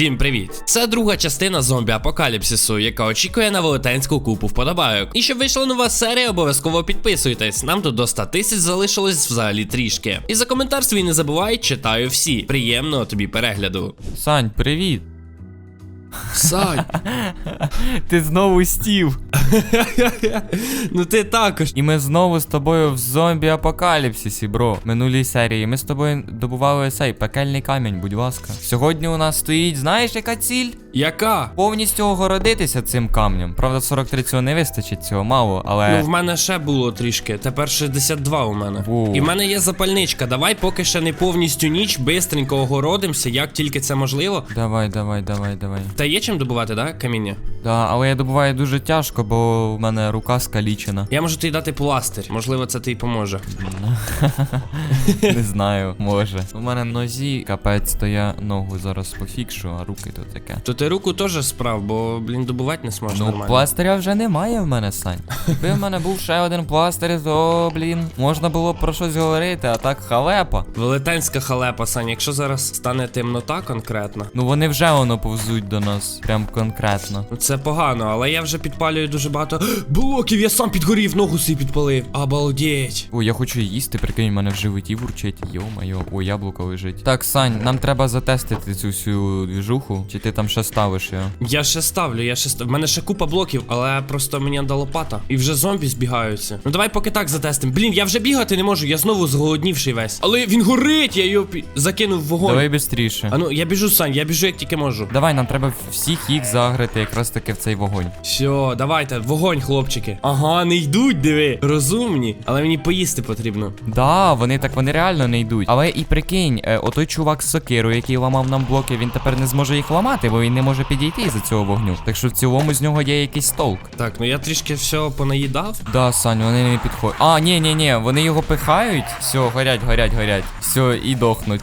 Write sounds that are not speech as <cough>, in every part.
Всім привіт! Це друга частина зомбі апокаліпсису, яка очікує на велетенську купу вподобайок. І щоб вийшла нова серія, обов'язково підписуйтесь. Нам тут до 100 тисяч залишилось взагалі трішки. І за коментар свій не забувай, читаю всі. Приємного тобі перегляду. Сань, привіт. Сань, Ти знову стів. <laughs> ну ти також. І ми знову з тобою в зомбі апокаліпсисі, бро. Минулій серії. Ми з тобою добували цей пекельний камінь, будь ласка. Сьогодні у нас стоїть, знаєш, яка ціль? Яка? Повністю огородитися цим камнем. Правда, 43 цього не вистачить, цього мало, але. Ну, в мене ще було трішки. Тепер 62 у мене. Воу. І в мене є запальничка. Давай, поки ще не повністю ніч, бистренько огородимося, як тільки це можливо. Давай, давай, давай, давай. Та є чим добувати, да, каміння? Да, але я добуваю дуже тяжко, бо в мене рука скалічена. Я можу тобі дати пластир. Можливо, це тобі поможе. <laughs> Не знаю, може. У мене нозі капець, то я ногу зараз пофікшу, а руки то таке. То ти руку теж справ, бо, блін, добувати не зможеш Ну, нормально. пластиря вже немає в мене, Сань. Якби в мене був ще один пластир, то, блін, можна було б про щось говорити, а так халепа. Велетенська халепа, Сань, якщо зараз стане темнота конкретно. Ну вони вже воно повзуть до нас, прям конкретно. Це погано, але я вже підпалюю дуже багато блоків, я сам підгорів, ногу собі підпалив. Обалдеть. Ой, я хочу їсти, прикинь, в мене в животі вурчить. Йо-моє, о, яблуко лежить. Так, Сань, нам треба затестити цю всю двіжуху, чи ти там ще ставиш його? Я ще ставлю, я ще став. В мене ще купа блоків, але просто мені дала лопата. І вже зомбі збігаються. Ну давай поки так затестим. Блін, я вже бігати не можу, я знову зголоднівший весь. Але він горить, я його закинув в вогонь. Давай швидше. А ну, я біжу, Сань, я біжу як тільки можу. Давай, нам треба всіх їх загрити якраз таки в цей вогонь. Все, давайте, вогонь, хлопчики. Ага, не йдуть, диви. Розумні. Але мені поїсти потрібно. Да, вони так вони реально не йдуть. Але і прикинь, е, отой чувак з сокирою, який ламав нам блоки, він тепер не зможе їх ламати, бо він не може підійти за цього вогню. Так що в цілому з нього є якийсь толк. Так, ну я трішки все понаїдав. Да, Сань, вони не підходять. А, ні, ні, ні, вони його пихають. Все, горять, горять, горять. Все, і дохнуть.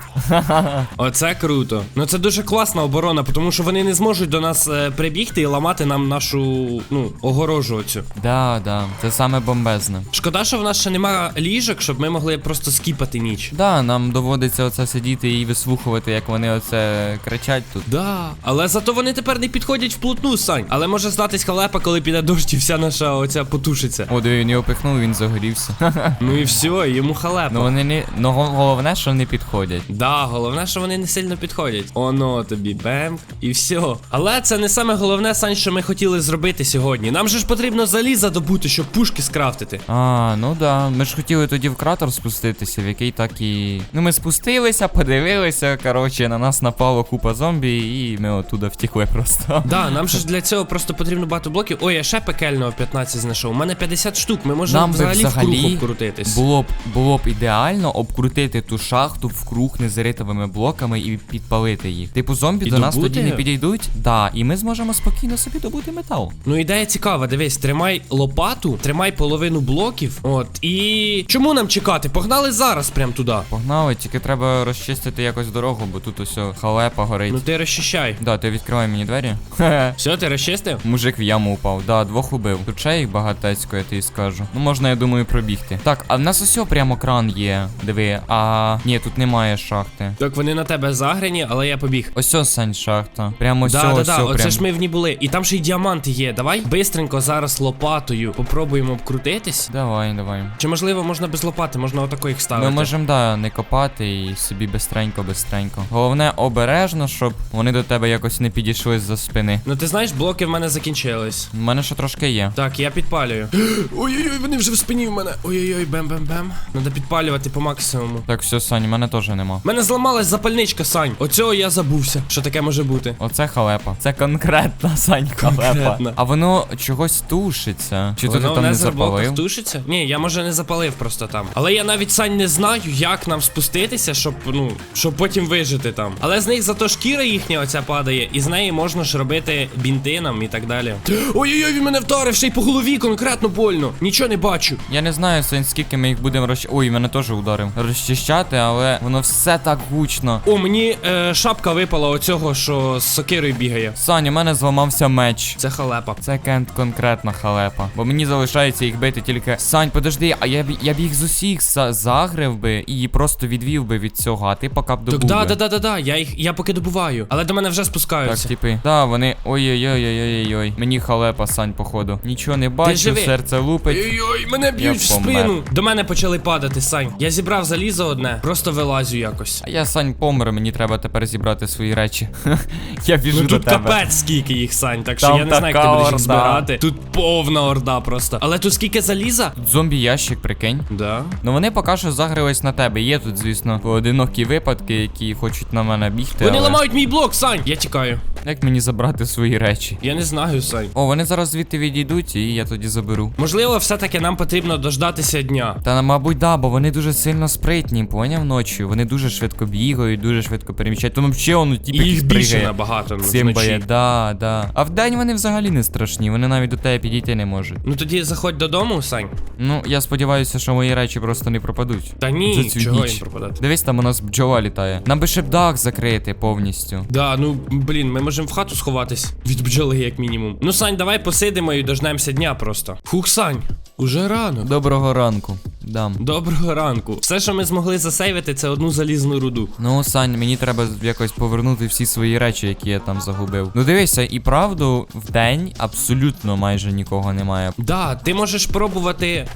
<laughs> Оце круто. Ну це дуже класна оборона, тому що вони не зможуть до нас е, прибігти і ламати нам нашу, ну, огорожу оцю. Да, да, це саме бомбезне. Шкода, що в нас ще нема ліжок, щоб ми могли просто скіпати ніч. Да, нам доводиться оце сидіти і вислухувати, як вони оце кричать тут. Да, але зато вони тепер не підходять вплотну, Сань. Але може здатись халепа, коли піде дощ і вся наша оця потушиться. О, диви, він його пихнув, він загорівся. <laughs> Ну і все, йому халепа. Ну вони не. Ну головне, що не підходять. Да, головне, що вони не сильно підходять. Оно тобі бем, і все. Але це не саме головне, Сань, що ми хотіли зробити сьогодні. Нам же ж потрібно заліза добути, щоб пушки скрафтити. А, ну да. Ми ж хотіли тоді в кратер спуститися, в який так і. Ну ми спустилися, подивилися. Коротше, на нас напало купа зомбі, і ми оттуда втікли просто. Да, нам <laughs> же ж для цього просто потрібно багато блоків. Ой, я ще пекельного 15 знайшов. У мене 50 штук. Ми можемо Нам би взагалі, в взагалі круг обкрутитись. Було б було б ідеально обкрутити ту шахту в круг незаритовими блоками і підпалити їх. Типу, зомбі І до нас добути? тоді не підійдуть. Да, і ми зможемо спокійно собі добути метал. Ну, ідея цікава, дивись, тримай лопату, тримай половину блоків. От, і. Чому нам чекати? Погнали зараз прям туди. Погнали, тільки треба розчистити якось дорогу, бо тут ось халепа горить. Ну ти розчищай. Да, ти відкривай мені двері. <laughs> Все, ти розчистив? Мужик в яму упав. Да, двох убив. Тут ще їх багатецько, я тобі скажу. Ну можна, я думаю, пробігти. Так, а в нас ось прямо кран є. Диви. А ні, тут немає шахти. Так вони на тебе заграні, але я побіг. Ось ось сань шахта. Прямо ось Да, да, да, прям. оце ж ми в ній були. І там ще й діаманти є. Давай бистренько зараз лопатою попробуємо обкрутитись. Давай, давай. Чи можливо можна без лопати, можна отако їх ставити. Ми можемо, да, не копати і собі бистренько, бистренько. Головне обережно, щоб вони до тебе якось не підійшли з-за спини. Ну ти знаєш, блоки в мене закінчились. У мене ще трошки є. Так, я підпалюю. <gasps> Ой-ой-ой, вони вже в спині в мене. Ой-ой-ой, бем-бем-бем. Надо підпалювати по максимуму. Так, все, Сань, у мене теж нема. У мене зламалась запальничка, Сань. Оцього я забувся. Що таке може бути? Оце халепа. Це конкретна Сань халепа. А воно чогось тушиться. Чи то ти Воно там не запалив? тушиться? Ні, я може не запалив просто там. Але я навіть Сань не знаю, як нам спуститися, щоб ну, щоб потім вижити там. Але з них зато шкіра їхня оця падає, і з неї можна ж робити бінти нам і так далі. Ой-ой-ой, він мене вдарив ще й по голові конкретно больно. Нічого не бачу. Я не знаю, Сань, скільки ми їх будемо розч... Ой, мене теж ударив. Розчищати, але воно все так гучно. О, мені е, шапка випала оцього, що з сокирою бігає. Саня, у мене зламався меч. Це халепа. Це кент конкретна халепа. Бо мені залишається їх бити тільки. Сань, подожди, а я б я б їх з усіх загрив би і просто відвів би від цього, а ти поки б добув. Так, да, да, да, да. Я їх я поки добуваю. Але до мене вже спускаються. Так, типи. Да, вони. Ой-ой-ой-ой-ой-ой. Мені халепа, Сань, походу. Нічого не бачу, серце лупить. Ой-ой, мене б'ють в помер. спину. До мене почали падати, Сань. Я зібрав залізо одне, просто вилазю якось. А я Сань помер, мені треба тепер зібрати свої речі. <laughs> я біжу Ну до тут тебе. капець скільки їх, Сань, так що Там я не знаю, як ти така будеш їх орда. збирати. Тут повна орда просто. Але тут скільки заліза? Зомбі ящик, прикинь. Да. Ну вони поки що загрились на тебе. Є тут, звісно, поодинокі випадки, які хочуть на мене бігти. Вони але ламають мій блок, Сань. Я тікаю. Як мені забрати свої речі? Я не знаю, Сань. О, вони зараз звідти відійдуть, і я тоді заберу. Можливо, все-таки нам потрібно дождатися дня. Та мабуть, да, бо вони дуже сильно спритні, поняв ночі. Вони дуже швидко бігають, дуже швидко переміщають. Тому ще он І типу їх більше набагато Симбає, вночі. да, да. А вдень вони взагалі не страшні, вони навіть до тебе підійти не можуть. Ну тоді заходь додому, Сань. Ну, я сподіваюся, що мої речі просто не пропадуть. Та ні, чого їм пропадати. Дивись, там у нас бджола літає. Нам би ще дах закрити повністю. Да, ну блін, ми можемо в хату сховатись від бджоли, як мінімум. Ну, Сань, давай посидимо і дождемося дня просто. Фух, Сань, уже рано. Доброго ранку. Дам. Доброго ранку. Все, що ми змогли засейвити, це одну залізну руду. Ну, Сань, мені треба якось повернути всі свої речі, які я там загубив. Ну дивися, і правду, в день абсолютно майже нікого немає. Да, ти можеш пробувати е,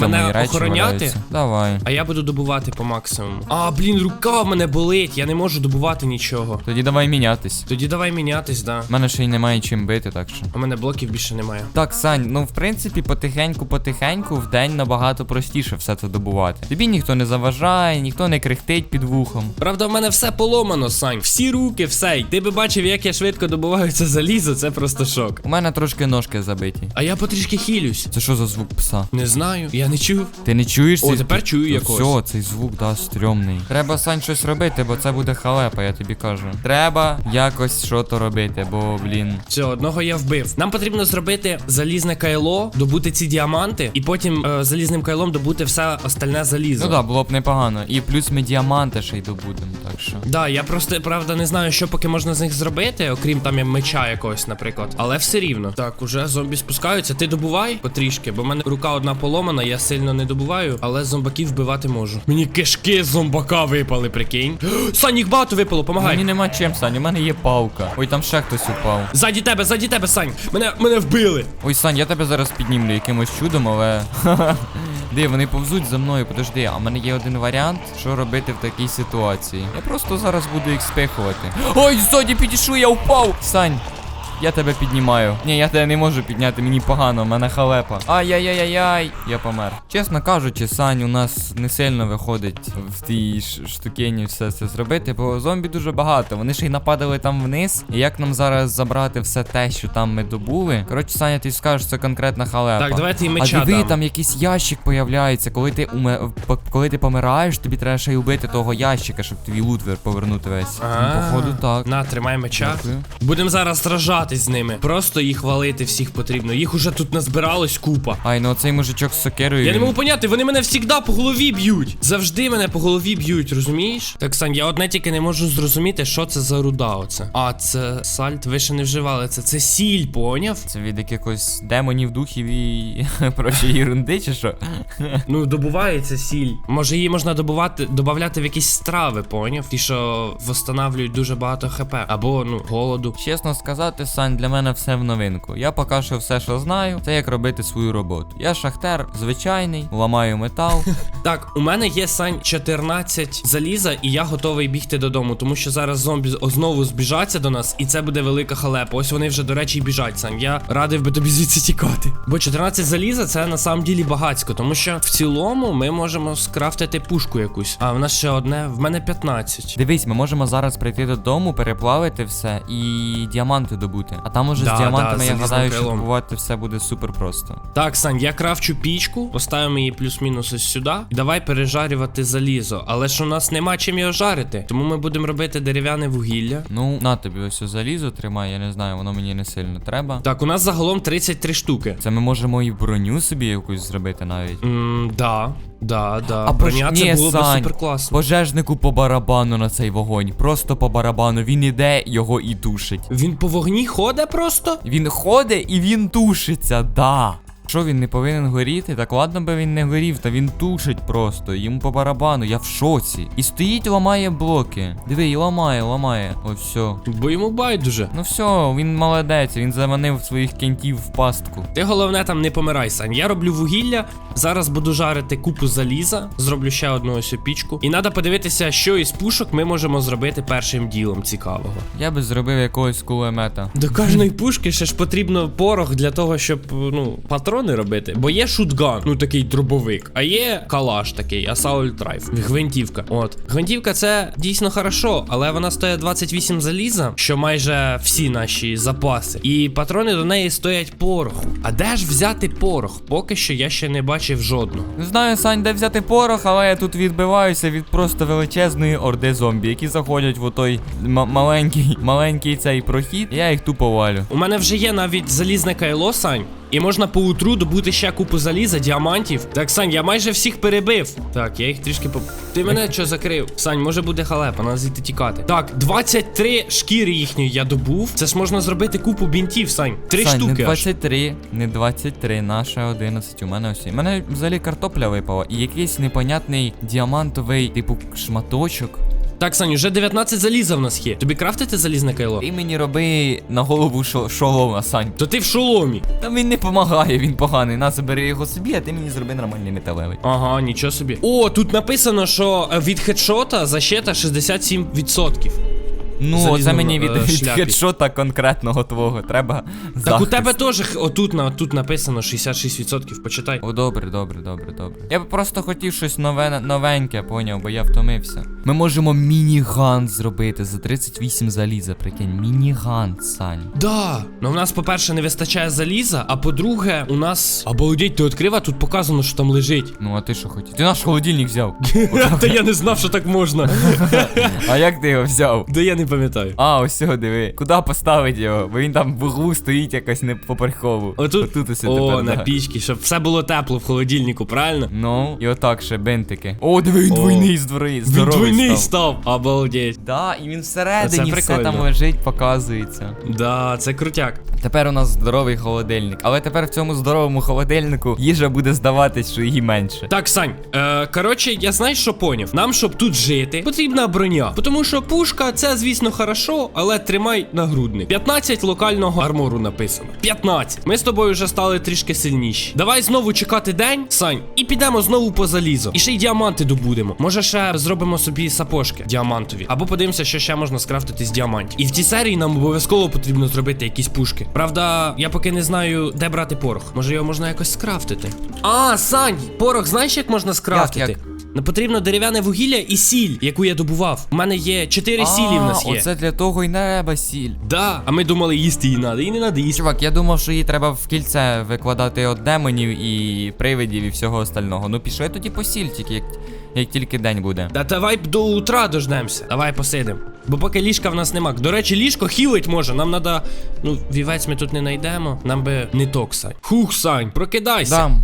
мене охороняти. валяються. Давай. А я буду добувати по максимуму. А, блін, рука в мене болить, я не можу добувати нічого. Тоді давай мінятись. Тоді давай мінятись, да. У мене ще й немає чим бити, так що. У мене блоків більше немає. Так, Сань, ну в принципі, потихеньку-потихеньку в день набагато простіше все це добувати. Тобі ніхто не заважає, ніхто не крихтить під вухом. Правда, в мене все поломано, Сань. Всі руки, все. І ти би бачив, як я швидко добуваю це залізо, це просто шок. У мене трошки ножки забиті. А я потрішки хілюсь. Це що за звук пса? Не знаю, я не чув. Ти не чуєш О, цей тепер чую якогось. Все, цей звук, да, стрьомний. Треба Сань щось робити, бо це буде халепа, я тобі кажу. Треба якось що то робити, бо, блін. Все, одного я вбив. Нам потрібно зробити залізне кайло, добути ці діаманти, і потім е, залізним кайлом добути все остальне залізо. Ну да, було б непогано. І плюс ми діаманти ще й добудемо, так що. Да, я просто правда не знаю, що поки можна з них зробити, окрім там меча якогось, наприклад. Але все рівно. Так, уже зомбі спускаються. Ти добувай потрішки, бо в мене рука одна поломана, я сильно не добуваю, але зомбаків вбивати можу. Мені кишки зомбака випали, прикинь. <gasps> Сань, їх багато випало, помагай. Мені нема чим, Сань, у мене є палка. Ой, там ще хтось упав. Ззаді тебе, ззаді тебе, Сань. Мене, мене вбили. Ой, Сань, я тебе зараз піднімлю якимось чудом, але. <laughs> Де, вони повзуть за мною, подожди, а в мене є один варіант, що робити в такій ситуації. Я просто зараз буду їх спихувати. Ой, ззаді підійшли, я впав! Сань, я тебе піднімаю. Ні, я тебе не можу підняти, мені погано, в мене халепа. Ай-яй-яй-яй, я помер. Чесно кажучи, Сань, у нас не сильно виходить в тій штукені все це зробити, бо зомбі дуже багато. Вони ще й нападали там вниз. І як нам зараз забрати все те, що там ми добули? Коротше, Саня, ти скажеш, це конкретна халепа. Так, давайте і А меча диви, дам. там якийсь ящик появляється. Коли ти уме... коли ти помираєш, тобі треба ще й убити того ящика, щоб тобі лут вер- повернути весь. А, походу, так. На, тримай меча. Будемо зараз сражатись з ними. Просто їх валити всіх потрібно. Їх уже тут назбиралось купа. Ай, ну оцей мужичок з сокирою. Я не можу поняти, вони мене завжди по голові б'ють. Завжди мене по голові б'ють, розумієш? Так, Сань, я одне тільки не можу зрозуміти, що це за руда оце. А, це сальт, ви ще не вживали це. Це сіль, поняв? Це від якихось демонів, духів і <laughs> прочої ерунди, чи що? <laughs> Ну, добувається сіль. Може її можна добувати, додавати в якісь страви, поняв? Ті, що восстанавлюють дуже багато хп. Або, ну, голоду. Чесно сказати, Сань, для мене все в новинку. Я поки що все, що знаю, це як робити свою роботу. Я шахтер звичайний, ламаю метал. <laughs> Так, у мене є сань 14 заліза, і я готовий бігти додому, тому що зараз зомбі знову збіжаться до нас, і це буде велика халепа. Ось вони вже, до речі, і біжать, Сань. Я радив би тобі звідси тікати. Бо 14 заліза це на самом ділі багацько, тому що в цілому ми можемо скрафтити пушку якусь. А в нас ще одне, в мене 15. Дивись, ми можемо зараз прийти додому, переплавити все і діаманти добути. А там уже Да, з діамантами, да, я гадаю, що добувати все буде супер просто. Так, Сань, я крафчу пічку, поставимо її плюс-мінус ось сюди. І давай пережарювати залізо. Але ж у нас нема чим його жарити. Тому ми будемо робити дерев'яне вугілля. Ну, на тобі ось залізо тримай, я не знаю, воно мені не сильно треба. Так, у нас загалом 33 штуки. Це ми можемо і броню собі якусь зробити навіть. Мм, да. Да, да. А броня це було б Сань, супер класно. Пожежнику по барабану на цей вогонь. Просто по барабану. Він іде, його і тушить. Він по вогні ходить просто? Він ходить і він тушиться, да. Що він не повинен горіти? Так ладно би він не горів, та він тушить просто. Йому по барабану, я в шоці. І стоїть, ламає блоки. Диви, і ламає, ламає. Ось все. Бо йому байдуже. Ну все, він молодець, він заманив своїх кентів в пастку. Ти головне там не помирай, Сань. Я роблю вугілля. Зараз буду жарити купу заліза. Зроблю ще одну ось пічку. І треба подивитися, що із пушок ми можемо зробити першим ділом цікавого. Я би зробив якогось кулемета. До кожної пушки ще ж потрібно порох для того, щоб ну патрони робити. Бо є шутган, ну такий дробовик, а є калаш такий, Assault Rifle, гвинтівка. От гвинтівка це дійсно хорошо, але вона стоїть 28 заліза, що майже всі наші запаси. І патрони до неї стоять пороху. А де ж взяти порох? Поки що я ще не бачив жодного. Не знаю, Сань, де взяти порох, але я тут відбиваюся від просто величезної орди зомбі, які заходять в той маленький, маленький цей прохід. Я їх тупо валю. У мене вже є навіть залізне кайло, Сань. І можна поутру добути ще купу заліза, діамантів. Так, Сань, я майже всіх перебив. Так, я їх трішки поп. Ти мене що закрив? Сань, може буде халепа, треба звідти тікати. Так, 23 шкіри їхньої я добув. Це ж можна зробити купу бінтів, Сань. Три Сань, штуки. не аж. 23, не 23, наша 11, у мене всі. У мене взагалі картопля випала і якийсь непонятний діамантовий, типу, шматочок. Так, Сань, вже 19 заліза в нас є. Тобі крафтити залізне кайло? Ти мені роби на голову шо- шолома, Сань. То ти в шоломі. Та він не помагає, він поганий. На, забери його собі, а ти мені зроби нормальний металевий. Ага, нічого собі. О, тут написано, що е, від хедшота защита 67%. Ну, це мені від, від хедшота конкретного твого. Треба Так у тебе теж отут на тут написано 66%. Почитай. О, добре, добре, добре, добре. Я б просто хотів щось нове, новеньке, поняв, бо я втомився. Ми можемо міні-ган зробити за 38 заліза, прикинь. Міні-ган, Сань. Да, ну в нас, по-перше, не вистачає заліза, а по-друге, у нас. Обалдеть, ти відкрив, а тут показано, що там лежить. Ну, а ти що хотів? Ти наш холодильник взяв. <laughs> Та я не знав, що так можна. <laughs> А як ти його взяв? Да я не пам'ятаю. А, ось цього диви. Куди поставити його? Бо він там в углу стоїть якось не поперхово. Отут, Отут ось О, тепер, на да. пічки, щоб все було тепло в холодильнику, правильно? Ну, і отак ще бентики. О, диви, він О. двойний здоровий. Він двойний став. Обалдеть. Да, і він всередині Оце все там лежить, показується. Да, це крутяк. Тепер у нас здоровий холодильник. Але тепер в цьому здоровому холодильнику їжа буде здаватись, що її менше. Так, Сань, е, коротше, я знаєш, що поняв? Нам, щоб тут жити, потрібна броня. Тому що пушка це, звісно, хорошо, але тримай нагрудник. 15 локального армору написано. 15. Ми з тобою вже стали трішки сильніші. Давай знову чекати день, Сань, і підемо знову по залізу. І ще й діаманти добудемо. Може, ще зробимо собі сапожки діамантові. Або подивимося, що ще можна скрафтити з діамантів. І в цій серії нам обов'язково потрібно зробити якісь пушки. Правда, я поки не знаю, де брати порох. Може його можна якось скрафтити. А, Сань, порох, знаєш, як можна скрафтити? як? Ну, потрібно дерев'яне вугілля і сіль, яку я добував. У мене є 4 сілі в нас є. Оце для того й треба сіль. Да, а ми думали, їсти її треба. І не треба їсти. Чувак, я думав, що її треба в кільце викладати від демонів і привидів і всього остального. Ну пішли тоді по сіль, тільки як, як тільки день буде. Та давай до утра дождемося. Давай посидимо. Бо поки ліжка в нас нема. До речі, ліжко хілить може. Нам треба. Ну, вівець ми тут не знайдемо. Нам би не ток, Сань. Хух, Сань, прокидайся. Дам.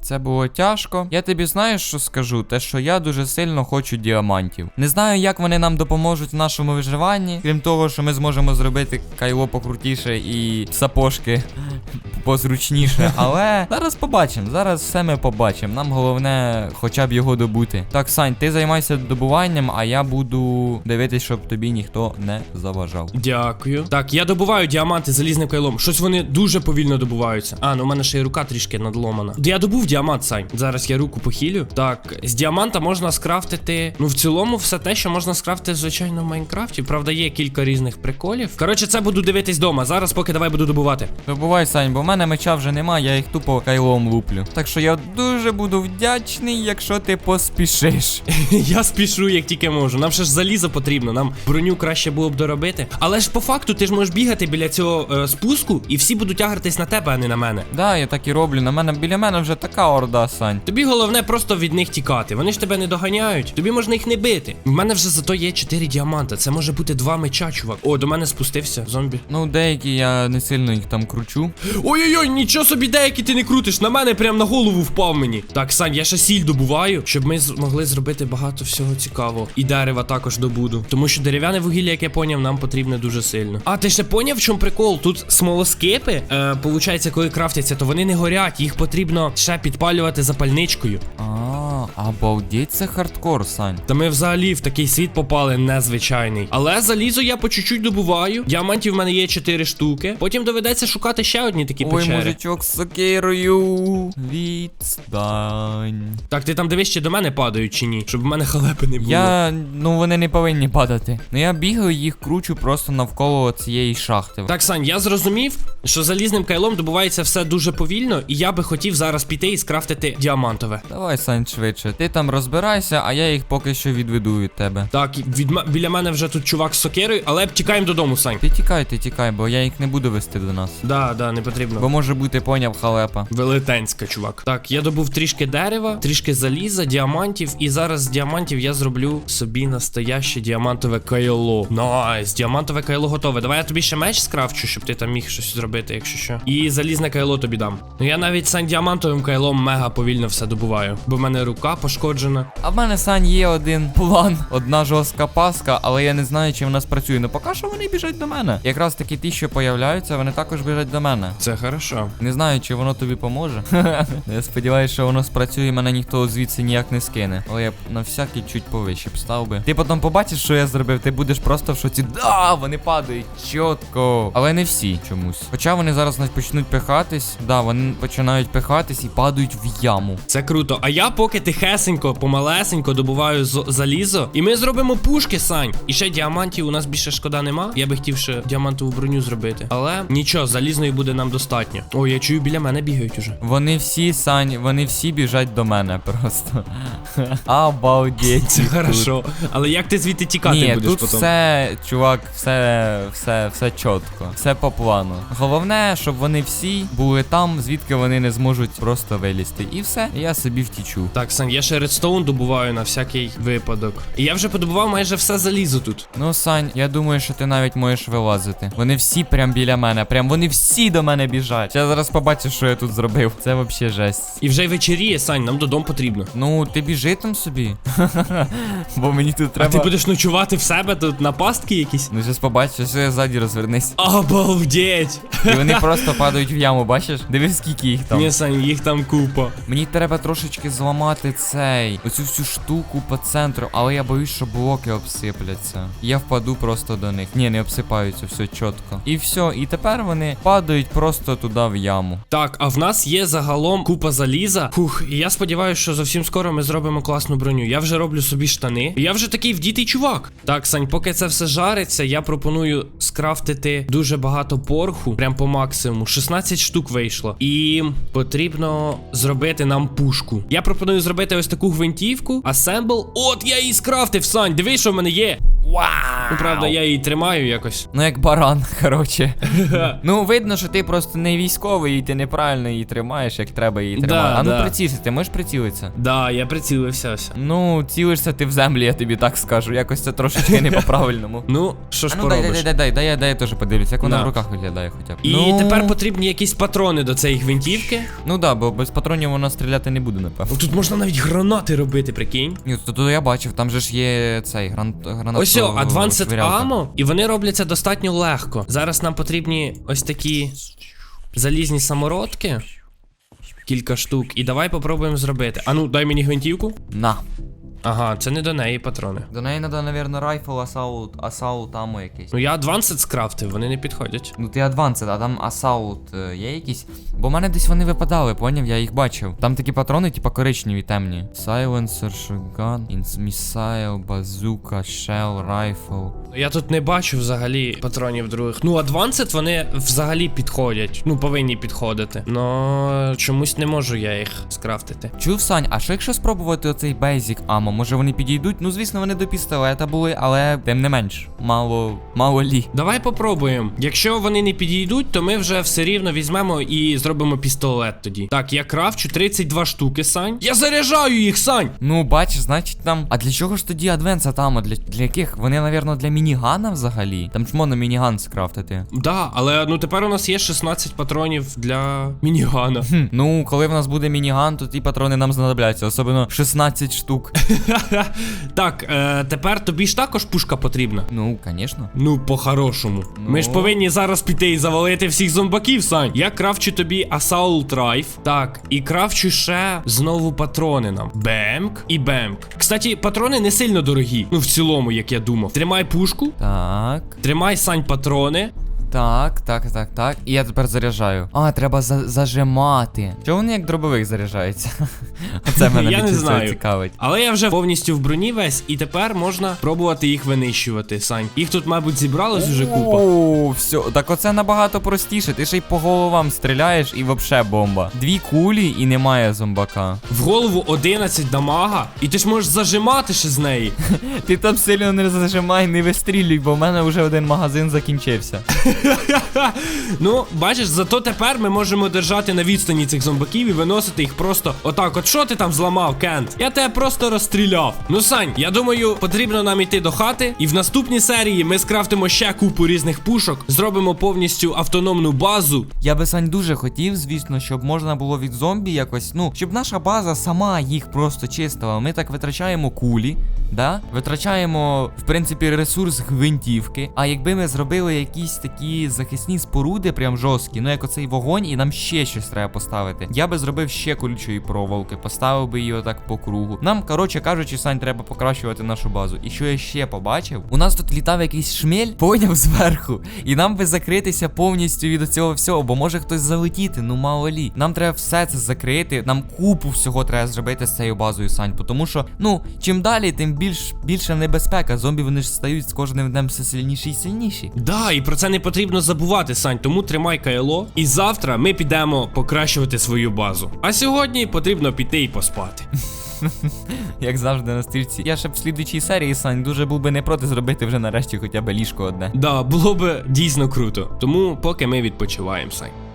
Це було тяжко. Я тобі знаєш, що скажу? Те, що я дуже сильно хочу діамантів. Не знаю, як вони нам допоможуть в нашому виживанні, крім того, що ми зможемо зробити кайло покрутіше і сапожки <laughs> позручніше. <laughs> Але зараз побачимо. Зараз все ми побачимо. Нам головне хоча б його добути. Так, Сань, ти займайся добуванням, а я буду дивитись, щоб тобі ніхто не заважав. Дякую. Так, я добуваю діаманти залізним кайлом. Щось вони дуже повільно добуваються. А, ну у мене ще й рука трішки надломана. Я добув діамант, Сань. Зараз я руку похилю. Так, з діаманта можна скрафтити. Ну, в цілому, все те, що можна скрафтити, звичайно, в Майнкрафті. Правда, є кілька різних приколів. Коротше, це буду дивитись вдома. Зараз, поки давай буду добувати. Добувай, Сань, бо в мене меча вже нема, я їх тупо кайлом луплю. Так що я дуже буду вдячний, якщо ти поспішиш. <laughs> Я спішу, як тільки можу. Нам ще ж залізо потрібно, нам броню краще було б доробити. Але ж по факту ти ж можеш бігати біля цього е, спуску, і всі будуть тягартись на тебе, а не на мене. Да, я так і роблю. На мене біля мене вже така орда, Сань. Тобі головне просто від них тікати. Вони ж тебе не доганяють. Тобі можна їх не бити. В мене вже зато є 4 діаманта. Це може бути два меча, чувак. О, до мене спустився зомбі. Ну, деякі я не сильно їх там кручу. Ой-ой-ой, нічого собі деякі ти не крутиш. На мене прям на голову впав мені. мені. Так, Сань, я ще сіль добуваю, щоб ми змогли зробити багато всього цікавого. І дерева також добуду. Тому що дерев'яне вугілля, як я поняв, нам потрібне дуже сильно. А ти ще поняв, в чому прикол? Тут смолоскипи, е, получається, коли крафтяться, то вони не горять, їх потрібно ще підпалювати запальничкою. А, обалдеть, це хардкор, Сань. Та ми взагалі в такий світ попали незвичайний. Але залізо я по чуть-чуть добуваю. Діамантів в мене є 4 штуки. Потім доведеться шукати ще одні такі Ой, печери. мужичок з сокирою. Відстань. Так, ти там дивись, чи до мене падають чи ні, щоб в мене халепи не було. Я. Ну вони не повинні падати. Ну я бігаю їх кручу просто навколо цієї шахти. Так, Сань, я зрозумів, що залізним кайлом добувається все дуже повільно, і я би хотів зараз піти і скрафтити діамантове. Давай, Сань, швидше. Ти там розбирайся, а я їх поки що відведу від тебе. Так, від біля мене вже тут чувак з сокирою, але тікаємо додому, Сань. Ти тікай, ти тікай, бо я їх не буду вести до нас. Да, да, не потрібно. Бо може бути поняв халепа. Велетенська, чувак. Так, я добув трішки дерева, трішки заліза, діамантів, і зараз з діамантів я зроблю собі настояще діамантове кайло. Найс, діамантове кайло готове. Давай я тобі ще меч скрафчу, щоб ти там міг щось зробити, якщо що. І залізне кайло тобі дам. Ну я навіть сам діамантовим кайлом мега повільно все добуваю, бо в мене рука пошкоджена. А в мене Сань є один план, одна жорстка паска, але я не знаю, чи вона спрацює. Ну поки що вони біжать до мене. Якраз таки ті, що появляються, вони також біжать до мене. Це хорошо. Не знаю, чи воно тобі поможе. <laughs> я сподіваюся, що воно спрацює, мене ніхто звідси ніяк не скине. Але я б на всякий чуть повище б став би. Ти потім побачиш, що я зробив, ти будеш просто в шоці. Да, вони падають чітко. Але не всі чомусь. Хоча вони зараз почнуть пихатись. Да, вони починають пихатись і падають в яму. Це круто. А я поки тихесенько, помалесенько добуваю залізо. І ми зробимо пушки, Сань. І ще діамантів у нас більше шкода нема. Я би хотів ще діамантову броню зробити. Але нічого, залізної буде нам достатньо. Ой, я чую, біля мене бігають уже. Вони всі, Сань, вони всі біжать до мене просто. <laughs> Обалдеть. Це хорошо. Але як ти звідти тікати Ні, будеш тут потім? все, чувак, все, все, все чітко, все по плану. Головне, щоб вони всі були там, звідки вони не зможуть просто вилізти. І все, я собі втічу. Так, Сань, я ще редстоун добуваю на всякий випадок. І я вже подобував майже все залізо тут. Ну, Сань, я думаю, що ти навіть можеш вилазити. Вони всі прям біля мене, прям вони всі до мене біжать. Я зараз побачу, що я тут зробив. Це взагалі жесть. І вже й вечеріє, Сань, нам додому потрібно. Ну, ти біжи там собі. <laughs> Бо мені тут треба. А ти будеш ночувати в себе тут на пастки якісь? Ну, зараз побачиш, що я ззаді розвернись. Обалдеть! І вони просто падають в яму, бачиш? Дивись, скільки їх там. Ні, Сань, їх там купа. Мені треба трошечки зламати цей, оцю всю штуку по центру, але я боюсь, що блоки обсипляться. Я впаду просто до них. Ні, не обсипаються, все чітко. І все, і тепер вони падають просто туди в яму. Так, а в нас є загалом купа заліза. Фух, і я сподіваюся, що зовсім скоро ми зробимо класну броню. Я вже роблю собі штани. Я вже такий вдітий чувак. Так, Сань, поки це все жариться, я пропоную скрафтити дуже багато порху, прям по максимуму. 16 штук вийшло. І потрібно зробити нам пушку. Я пропоную зробити ось таку гвинтівку. Assemble. От я її скрафтив, Сань. Дивись, що в мене є. Вау! Ну, правда, я її тримаю якось. Ну як баран, <laughs> коротше. <laughs> ну, видно, що ти просто не військовий і ти неправильно її тримаєш, як треба її Да, тримати. а ну да. ти можеш прицілитися? Да, я прицілився ось. Ну, цілишся ти в землі, я тобі так скажу. Якось це трошечки не по-правильному. Ну, що ж А ну дай, поробиш. дай, дай, дай, дай, я- дай я теж подивлюсь, як вона Да. в руках виглядає хоча б. І ну, тепер потрібні якісь патрони до цієї гвинтівки. Ну да, бо без патронів вона стріляти не буде, напевно. Ну тут можна навіть гранати робити, прикинь. Ні, то, то я бачив, там же ж є цей гран, гранат. Ось о, Advanced Ammo, і вони робляться достатньо легко. Зараз нам потрібні ось такі залізні самородки. Кілька штук. І давай попробуємо зробити. А ну, дай мені гвинтівку. На. Ага, це не до неї патрони. До неї треба, напевно, райфл, асаут, асаут амо якийсь. Ну я Advanced скрафтив, вони не підходять. Ну ти адвансед, а там асаут е, є якісь. Бо в мене десь вони випадали, поняв, я їх бачив. Там такі патрони, типа коричневі, темні. Silencer, shotgun, missile, bazooka, shell, rifle. Я тут не бачу взагалі патронів других. Ну, Advanced вони взагалі підходять. Ну, повинні підходити. Но чомусь не можу я їх скрафтити. Чув, Сань, а що якщо спробувати оцей basic ammo Невідомо, може вони підійдуть. Ну, звісно, вони до пістолета були, але тим не менш, мало, мало лі. Давай попробуємо. Якщо вони не підійдуть, то ми вже все рівно візьмемо і зробимо пістолет тоді. Так, я крафчу 32 штуки, Сань. Я заряджаю їх, Сань! Ну, бачиш, значить там. А для чого ж тоді адвенса там? Для, для яких? Вони, напевно, для мінігана взагалі? Там ж можна мініган скрафтити. Да, але ну тепер у нас є 16 патронів для мінігана. Хм, ну, коли в нас буде мініган, то ті патрони нам знадобляться, особливо 16 штук. <laughs> так, е, тепер тобі ж також пушка потрібна. Ну, звісно. Ну, по-хорошому. Ми ж Ну. повинні зараз піти і завалити всіх зомбаків, Сань. Я крафчу тобі Assault Rifle. Так, і крафчу ще знову патрони нам. Бемк і бемк. Кстати, патрони не сильно дорогі. Ну, в цілому, як я думав. Тримай пушку, Так. тримай Сань патрони. Так, так, так, так. І я тепер заряджаю. А, треба за зажимати. Чого вони як дробовик заряджаються? <laughs> Оце <laughs> мене Я не знаю. цікавить. Але я вже повністю в броні весь, і тепер можна пробувати їх винищувати, Сань. Їх тут, мабуть, зібралось уже купа. О, все, так оце набагато простіше. Ти ще й по головам стріляєш і вообще бомба. Дві кулі і немає зомбака. В голову 11 дамага, і ти ж можеш зажимати ще з неї. <laughs> Ти там сильно не зажимай, не вистрілюй, бо в мене вже один магазин закінчився. <laughs> Ну, бачиш, зато тепер ми можемо держати на відстані цих зомбаків і виносити їх просто отак. От що ти там зламав, Кент? Я тебе просто розстріляв. Ну, Сань, я думаю, потрібно нам йти до хати, і в наступній серії ми скрафтимо ще купу різних пушок, зробимо повністю автономну базу. Я би Сань дуже хотів, звісно, щоб можна було від зомбі якось, ну, щоб наша база сама їх просто чистила. Ми так витрачаємо кулі, да? Витрачаємо, в принципі, ресурс гвинтівки. А якби ми зробили якісь такі захисні споруди, прям жорсткі, ну як оцей вогонь, і нам ще щось треба поставити. Я би зробив ще колючої проволоки, поставив би її отак по кругу. Нам, коротше кажучи, Сань, треба покращувати нашу базу. І що я ще побачив? У нас тут літав якийсь шмель, поняв зверху. І нам би закритися повністю від цього всього, бо може хтось залетіти, ну мало лі. Нам треба все це закрити. Нам купу всього треба зробити з цією базою, Сань. Тому що, ну, чим далі, тим більш більша небезпека. Зомбі вони ж стають з кожним днем все сильніші і сильніші. Да, і про це не потрібно забувати, Сань, тому тримай кайло. І завтра ми підемо покращувати свою базу. А сьогодні потрібно піти і поспати. <laughs> Як завжди на стрільці. Я ще б в слідучій серії, Сань, дуже був би не проти зробити вже нарешті хоча б ліжко одне. Да, було б дійсно круто. Тому поки ми відпочиваємо, Сань.